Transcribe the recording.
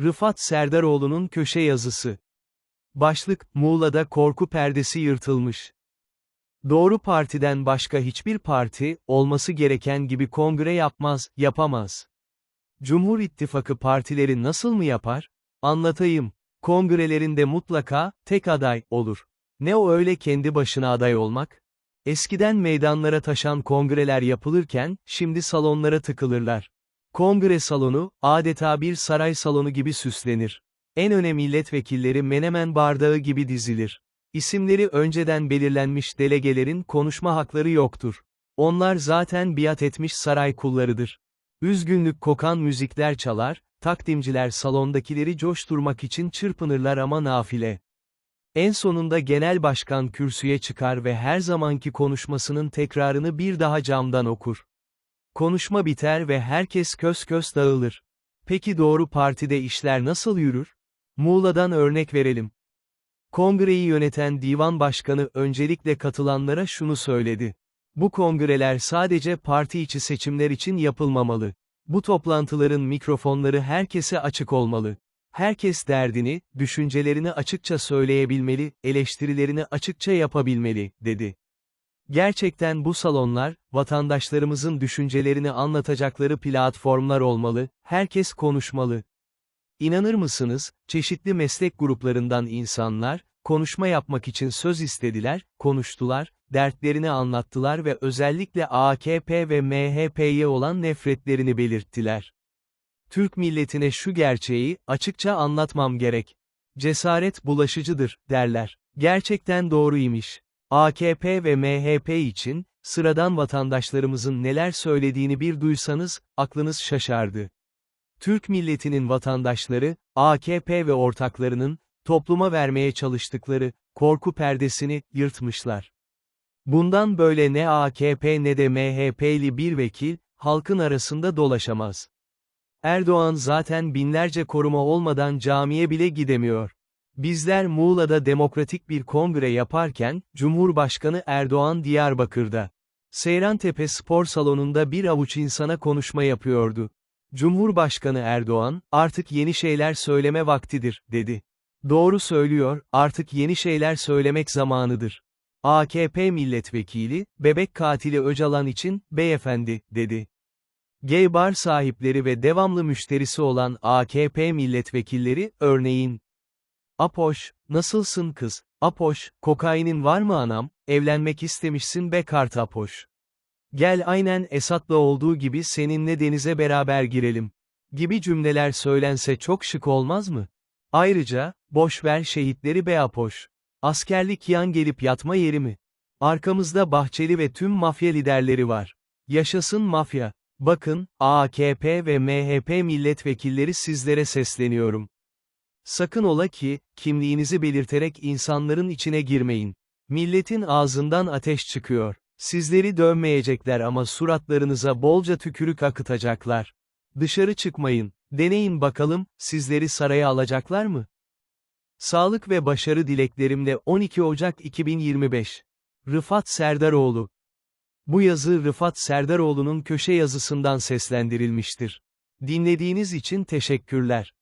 Rıfat Serdaroğlu'nun köşe yazısı. Başlık, Muğla'da korku perdesi yırtılmış. Doğru partiden başka hiçbir parti, olması gereken gibi kongre yapmaz, yapamaz. Cumhur İttifakı partileri nasıl mı yapar? Anlatayım. Kongrelerinde mutlaka, tek aday, olur. Ne o öyle kendi başına aday olmak? Eskiden meydanlara taşan kongreler yapılırken, şimdi salonlara tıkılırlar. Kongre salonu, adeta bir saray salonu gibi süslenir. En öne milletvekilleri menemen bardağı gibi dizilir. İsimleri önceden belirlenmiş delegelerin konuşma hakları yoktur. Onlar zaten biat etmiş saray kullarıdır. Üzgünlük kokan müzikler çalar, takdimciler salondakileri coşturmak için çırpınırlar ama nafile. En sonunda genel başkan kürsüye çıkar ve her zamanki konuşmasının tekrarını bir daha camdan okur. Konuşma biter ve herkes kös kös dağılır. Peki doğru partide işler nasıl yürür? Muğla'dan örnek verelim. Kongreyi yöneten divan başkanı öncelikle katılanlara şunu söyledi. Bu kongreler sadece parti içi seçimler için yapılmamalı. Bu toplantıların mikrofonları herkese açık olmalı. Herkes derdini, düşüncelerini açıkça söyleyebilmeli, eleştirilerini açıkça yapabilmeli, dedi. Gerçekten bu salonlar, vatandaşlarımızın düşüncelerini anlatacakları platformlar olmalı, herkes konuşmalı. İnanır mısınız, çeşitli meslek gruplarından insanlar, konuşma yapmak için söz istediler, konuştular, dertlerini anlattılar ve özellikle AKP ve MHP'ye olan nefretlerini belirttiler. Türk milletine şu gerçeği, açıkça anlatmam gerek. Cesaret bulaşıcıdır, derler. Gerçekten doğruymuş. AKP ve MHP için, sıradan vatandaşlarımızın neler söylediğini bir duysanız, aklınız şaşardı. Türk milletinin vatandaşları, AKP ve ortaklarının, topluma vermeye çalıştıkları, korku perdesini, yırtmışlar. Bundan böyle ne AKP ne de MHP'li bir vekil, halkın arasında dolaşamaz. Erdoğan zaten binlerce koruma olmadan camiye bile gidemiyor. Bizler Muğla'da demokratik bir kongre yaparken, Cumhurbaşkanı Erdoğan Diyarbakır'da. Seyrantepe Spor Salonu'nda bir avuç insana konuşma yapıyordu. Cumhurbaşkanı Erdoğan, artık yeni şeyler söyleme vaktidir, dedi. Doğru söylüyor, artık yeni şeyler söylemek zamanıdır. AKP milletvekili, bebek katili Öcalan için, beyefendi, dedi. Gay bar sahipleri ve devamlı müşterisi olan AKP milletvekilleri, örneğin, Apoş, nasılsın kız? Apoş, kokainin var mı anam? Evlenmek istemişsin be kart Apoş. Gel aynen Esat'la olduğu gibi seninle denize beraber girelim. Gibi cümleler söylense çok şık olmaz mı? Ayrıca, boş ver şehitleri be Apoş. Askerlik yan gelip yatma yeri mi? Arkamızda Bahçeli ve tüm mafya liderleri var. Yaşasın mafya. Bakın, AKP ve MHP milletvekilleri sizlere sesleniyorum. Sakın ola ki, kimliğinizi belirterek insanların içine girmeyin. Milletin ağzından ateş çıkıyor. Sizleri dövmeyecekler ama suratlarınıza bolca tükürük akıtacaklar. Dışarı çıkmayın. Deneyin bakalım, sizleri saraya alacaklar mı? Sağlık ve başarı dileklerimle 12 Ocak 2025. Rıfat Serdaroğlu. Bu yazı Rıfat Serdaroğlu'nun köşe yazısından seslendirilmiştir. Dinlediğiniz için teşekkürler.